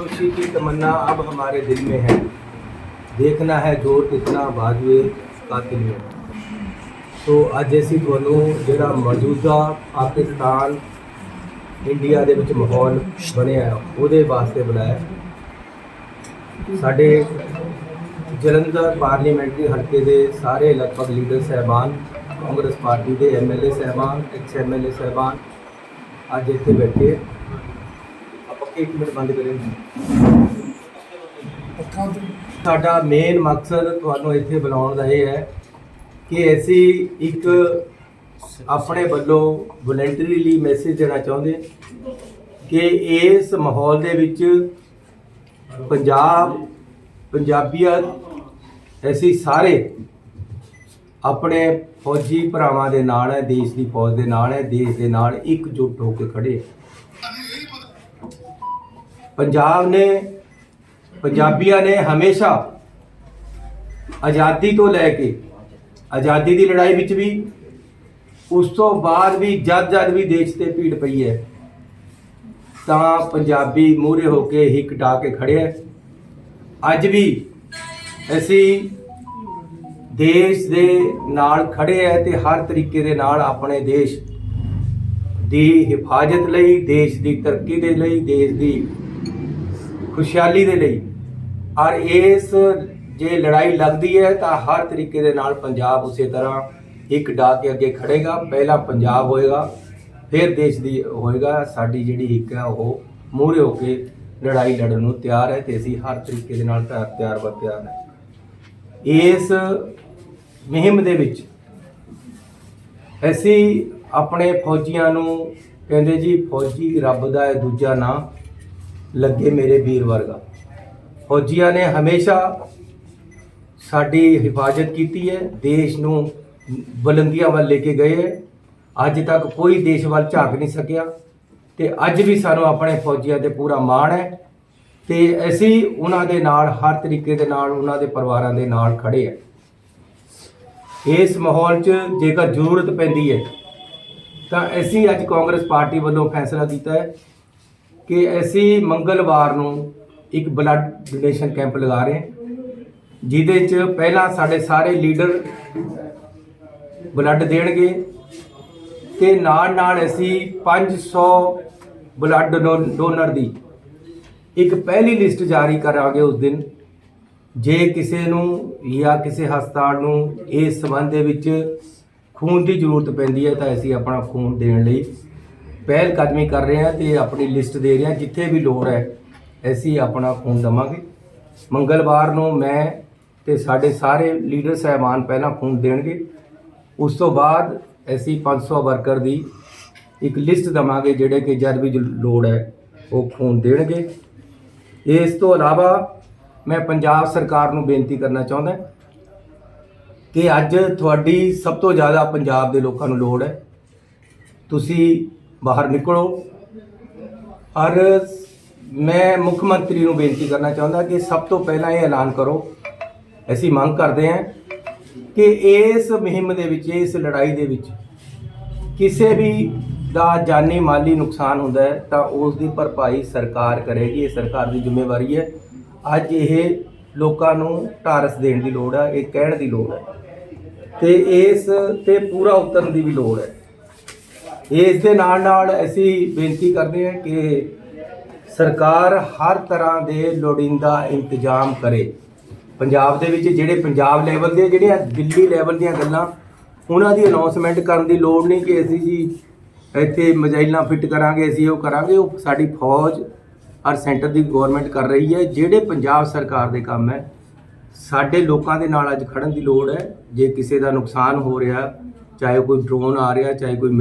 खुशी की तमन्ना अब हमारे दिल में है ਦੇਖਣਾ ਹੈ ਜ਼ੋਰ ਕਿਤਨਾ ਬਾਜੂਏ ਕਾਤਿਲ में ਸੋ ਅੱਜ ਅਸੀਂ ਤੁਹਾਨੂੰ ਜਿਹੜਾ ਮੌਜੂਦਾ ਪਾਕਿਸਤਾਨ ਇੰਡੀਆ ਦੇ ਵਿੱਚ ਮਾਹੌਲ ਬਣਿਆ ਹੈ, ਉਹਦੇ ਵਾਸਤੇ ਬੁਲਾਇਆ ਸਾਡੇ ਜਲੰਧਰ ਪਾਰਲੀਮੈਂਟਰੀ ਹਲਕੇ ਦੇ ਸਾਰੇ ਲਗਭਗ ਲੀਡਰ ਸਹਿਬਾਨ ਕਾਂਗਰਸ ਪਾਰਟੀ ਦੇ ਐਮਐਲਏ ਸਹਿਬਾਨ ਐਕਸ ਐਮਐਲਏ ਸਹਿਬਾਨ ਅੱਜ ਇੱਥੇ ਬੈਠੇ ਆਪਾਂ ਇੱਕ ਮਿੰਟ ਬੰਦ ਕਰੇ ਸਾਡਾ ਮੇਨ ਮਕਸਦ ਤੁਹਾਨੂੰ ਇੱਥੇ ਬੁਲਾਉਣ ਦਾ ਇਹ ਹੈ ਕਿ ਅਸੀਂ ਇੱਕ ਆਪਣੇ ਵੱਲੋਂ ਵੋਲੰਟਰੀਲੀ ਮੈਸੇਜ ਦੇਣਾ ਚਾਹੁੰਦੇ ਕਿ ਇਸ ਮਾਹੌਲ ਦੇ ਵਿੱਚ ਪੰਜਾਬ ਪੰਜਾਬੀਅਤ ਅਸੀਂ ਸਾਰੇ ਆਪਣੇ ਫੌਜੀ ਭਰਾਵਾਂ ਦੇ ਨਾਲ ਹੈ ਦੇਸ਼ ਦੀ ਫੌਜ ਦੇ ਨਾਲ ਹੈ ਦੇਸ਼ ਦੇ ਨਾਲ ਇਕਜੁੱਟ ਹੋ ਕੇ ਖੜੇ ਹਾਂ। ਪੰਜਾਬ ਨੇ, ਪੰਜਾਬੀਆਂ ਨੇ ਹਮੇਸ਼ਾ ਆਜ਼ਾਦੀ ਤੋਂ ਲੈ ਕੇ, ਆਜ਼ਾਦੀ ਦੀ ਲੜਾਈ ਵਿੱਚ ਵੀ, ਉਸ ਤੋਂ ਬਾਅਦ ਵੀ ਜਦ ਜਦ ਵੀ ਦੇਸ਼ ਤੇ ਭੀੜ ਪਈ ਹੈ, ਤਾਂ ਪੰਜਾਬੀ ਮੂਹਰੇ ਹੋ ਕੇ ਹੀ ਢਾ ਕੇ ਖੜੇ ਅੱਜ ਵੀ ਅਸੀਂ ਦੇਸ਼ ਦੇ ਨਾਲ ਖੜੇ ਹੈ ਤੇ ਹਰ ਤਰੀਕੇ ਦੇ ਨਾਲ ਆਪਣੇ ਦੇਸ਼ ਦੀ ਹਿਫਾਜ਼ਤ ਲਈ, ਦੇਸ਼ ਦੀ ਤਰੱਕੀ ਦੇ ਲਈ, ਦੇਸ਼ ਦੀ ਖੁਸ਼ਹਾਲੀ ਦੇ ਲਈ। ਔਰ ਇਸ ਜੇ ਲੜਾਈ ਲੱਗਦੀ ਹੈ ਤਾਂ ਹਰ ਤਰੀਕੇ ਦੇ ਨਾਲ ਪੰਜਾਬ ਉਸੇ ਤਰ੍ਹਾਂ ਇੱਕ ਡਾ ਕੇ ਅੱਗੇ ਖੜੇਗਾ। ਪਹਿਲਾ ਪੰਜਾਬ ਹੋਏਗਾ, ਫਿਰ ਦੇਸ਼ ਦੀ ਹੋਏਗਾ। ਸਾਡੀ ਜਿਹੜੀ ਇੱਕ ਹੈ ਉਹ ਮੂਹਰੇ ਹੋ ਕੇ ਲੜਾਈ ਲੜਨ ਨੂੰ ਤਿਆਰ ਹੈ ਤੇ ਅਸੀਂ ਹਰ ਤਰੀਕੇ ਦੇ ਨਾਲ ਤਿਆਰ ਤਿਆਰ ਬਰ ਤਿਆਰ ਹੈ। ਇਸ ਮੁਹਿੰਮ ਦੇ ਵਿੱਚ ਅਸੀਂ ਆਪਣੇ ਫੌਜੀਆਂ ਨੂੰ ਕਹਿੰਦੇ ਜੀ, ਫੌਜੀ ਰੱਬ ਦਾ ਹੈ ਦੂਜਾ ਨਾਂ। ਲੱਗੇ ਮੇਰੇ ਵੀਰ ਵਰਗਾ। ਫੌਜੀਆਂ ਨੇ ਹਮੇਸ਼ਾ ਸਾਡੀ ਹਿਫਾਜ਼ਤ ਕੀਤੀ ਹੈ। ਦੇਸ਼ ਨੂੰ ਬੁਲੰਦੀਆਂ ਵੱਲ ਲੈ ਕੇ ਗਏ ਹੈ। ਅੱਜ ਤੱਕ ਕੋਈ ਦੇਸ਼ ਵੱਲ ਝਾਕ ਨਹੀਂ ਸਕਿਆ ਤੇ ਅੱਜ ਵੀ ਸਾਨੂੰ ਆਪਣੇ ਫੌਜੀਆਂ ਤੇ ਪੂਰਾ ਮਾਣ ਹੈ ਤੇ ਅਸੀਂ ਉਹਨਾਂ ਦੇ ਨਾਲ, ਹਰ ਤਰੀਕੇ ਦੇ ਨਾਲ, ਉਹਨਾਂ ਦੇ ਪਰਿਵਾਰਾਂ ਦੇ ਨਾਲ ਖੜੇ ਹਾਂ। ਇਸ ਮਾਹੌਲ 'ਚ ਜੇਕਰ ਜ਼ਰੂਰਤ ਪੈਂਦੀ ਹੈ ਤਾਂ ਅਸੀਂ ਅੱਜ ਕਾਂਗਰਸ ਪਾਰਟੀ ਵੱਲੋਂ ਫੈਸਲਾ ਕੀਤਾ ਹੈ ਕਿ ਅਸੀਂ ਮੰਗਲਵਾਰ ਨੂੰ ਇੱਕ ਬਲੱਡ ਡੋਨੇਸ਼ਨ ਕੈਂਪ ਲਗਾ ਰਹੇ ਹਾਂ, ਜਿਹਦੇ 'ਚ ਪਹਿਲਾਂ ਸਾਡੇ ਸਾਰੇ ਲੀਡਰ ਬਲੱਡ ਦੇਣਗੇ ਤੇ ਨਾਲ ਨਾਲ ਅਸੀਂ 500 ਬਲੱਡ ਡੋਨਰ ਦੀ ਇੱਕ ਪਹਿਲੀ ਲਿਸਟ ਜਾਰੀ ਕਰਾਂਗੇ ਉਸ ਦਿਨ। ਜੇ ਕਿਸੇ ਨੂੰ ਜਾਂ ਕਿਸੇ ਹਸਪਤਾਲ ਨੂੰ ਇਸ ਸੰਬੰਧ ਦੇ ਵਿੱਚ ਖੂਨ ਦੀ ਜ਼ਰੂਰਤ ਪੈਂਦੀ ਹੈ ਤਾਂ ਅਸੀਂ ਆਪਣਾ ਖੂਨ ਦੇਣ ਲਈ ਪਹਿਲ ਕਦਮੀ ਕਰ ਰਹੇ ਹਾਂ ਤੇ ਆਪਣੀ ਲਿਸਟ ਦੇ ਰਹੇ ਹਾਂ, ਜਿੱਥੇ ਵੀ ਲੋੜ ਹੈ, ਅਸੀਂ ਆਪਣਾ ਖੂਨ ਦਵਾਂਗੇ। ਮੰਗਲਵਾਰ ਨੂੰ ਮੈਂ ਤੇ ਸਾਡੇ ਸਾਰੇ ਲੀਡਰ ਸਹਿਬਾਨ ਪਹਿਲਾਂ ਖੂਨ ਦੇਣਗੇ। ਉਸ ਤੋਂ ਬਾਅਦ ਅਸੀਂ 500 ਵਰਕਰ ਦੀ ਇੱਕ ਲਿਸਟ ਦਵਾਂਗੇ, ਜਿਹੜੇ ਕਿ ਜਦ ਵੀ ਲੋੜ ਹੈ, ਉਹ ਖੂਨ ਦੇਣਗੇ। ਇਸ ਤੋਂ ਇਲਾਵਾ ਮੈਂ ਪੰਜਾਬ ਸਰਕਾਰ ਨੂੰ ਬੇਨਤੀ ਕਰਨਾ ਚਾਹੁੰਦਾ ਕਿ ਅੱਜ ਤੁਹਾਡੀ ਸਭ ਤੋਂ ਜ਼ਿਆਦਾ ਪੰਜਾਬ ਦੇ ਲੋਕਾਂ ਨੂੰ ਲੋੜ ਹੈ। ਤੁਸੀਂ ਬਾਹਰ ਨਿਕਲੋ। ਔਰ ਮੈਂ ਮੁੱਖ ਮੰਤਰੀ ਨੂੰ ਬੇਨਤੀ ਕਰਨਾ ਚਾਹੁੰਦਾ ਕਿ ਸਭ ਤੋਂ ਪਹਿਲਾਂ ਇਹ ਐਲਾਨ ਕਰੋ। ਅਸੀਂ ਮੰਗ ਕਰਦੇ ਹਾਂ ਕਿ ਇਸ ਮੁਹਿੰਮ ਦੇ ਵਿੱਚ, ਇਸ ਲੜਾਈ ਦੇ ਵਿੱਚ ਕਿਸੇ ਵੀ ਦਾ ਜਾਨੀ ਮਾਲੀ ਨੁਕਸਾਨ ਹੁੰਦਾ ਹੈ, ਤਾਂ ਉਸ ਦੀ ਭਰਪਾਈ ਸਰਕਾਰ ਕਰੇਗੀ। ਇਹ ਸਰਕਾਰ ਦੀ ਜ਼ਿੰਮੇਵਾਰੀ ਹੈ। ਅੱਜ ਇਹ ਲੋਕਾਂ ਨੂੰ ਟਾਰਸ ਦੇਣ ਦੀ ਲੋੜ ਹੈ, ਇਹ ਕਹਿਣ ਦੀ ਲੋੜ ਹੈ। ਤੇ ਇਸ ਤੇ ਪੂਰਾ ਉਤਰਨ ਦੀ ਵੀ ਲੋੜ ਹੈ। ਇਸ ਦੇ ਨਾਲ ਨਾਲ ਅਸੀਂ ਬੇਨਤੀ ਕਰਦੇ ਹਾਂ ਕਿ ਸਰਕਾਰ ਹਰ ਤਰ੍ਹਾਂ ਦੇ ਲੋੜੀਂਦਾ ਇੰਤਜ਼ਾਮ ਕਰੇ। ਪੰਜਾਬ ਦੇ ਵਿੱਚ ਜਿਹੜੇ ਪੰਜਾਬ ਲੈਵਲ ਦੇ ਜਿਹੜੀਆਂ ਦਿੱਲੀ ਲੈਵਲ ਦੀਆਂ ਗੱਲਾਂ, ਉਹਨਾਂ ਦੀ ਅਨਾਉਂਸਮੈਂਟ ਕਰਨ ਦੀ ਲੋੜ ਨਹੀਂ ਕਿ ਅਸੀਂ ਜੀ ਇੱਥੇ ਮਜਾਈਲਾਂ ਫਿੱਟ ਕਰਾਂਗੇ, ਅਸੀਂ ਉਹ ਕਰਾਂਗੇ। ਉਹ ਸਾਡੀ ਫੌਜ ਔਰ ਸੈਂਟਰ ਦੀ ਗਵਰਨਮੈਂਟ ਕਰ ਰਹੀ ਹੈ। ਜਿਹੜੇ ਪੰਜਾਬ ਸਰਕਾਰ ਦੇ ਕੰਮ ਹੈ, ਸਾਡੇ ਲੋਕਾਂ ਦੇ ਨਾਲ ਅੱਜ ਖੜਨ ਦੀ ਲੋੜ ਹੈ। ਜੇ ਕਿਸੇ ਦਾ ਨੁਕਸਾਨ ਹੋ ਰਿਹਾ, ਚਾਹੇ ਕੋਈ ਡਰੋਨ ਆ ਰਿਹਾ, ਚਾਹੇ ਕੋਈ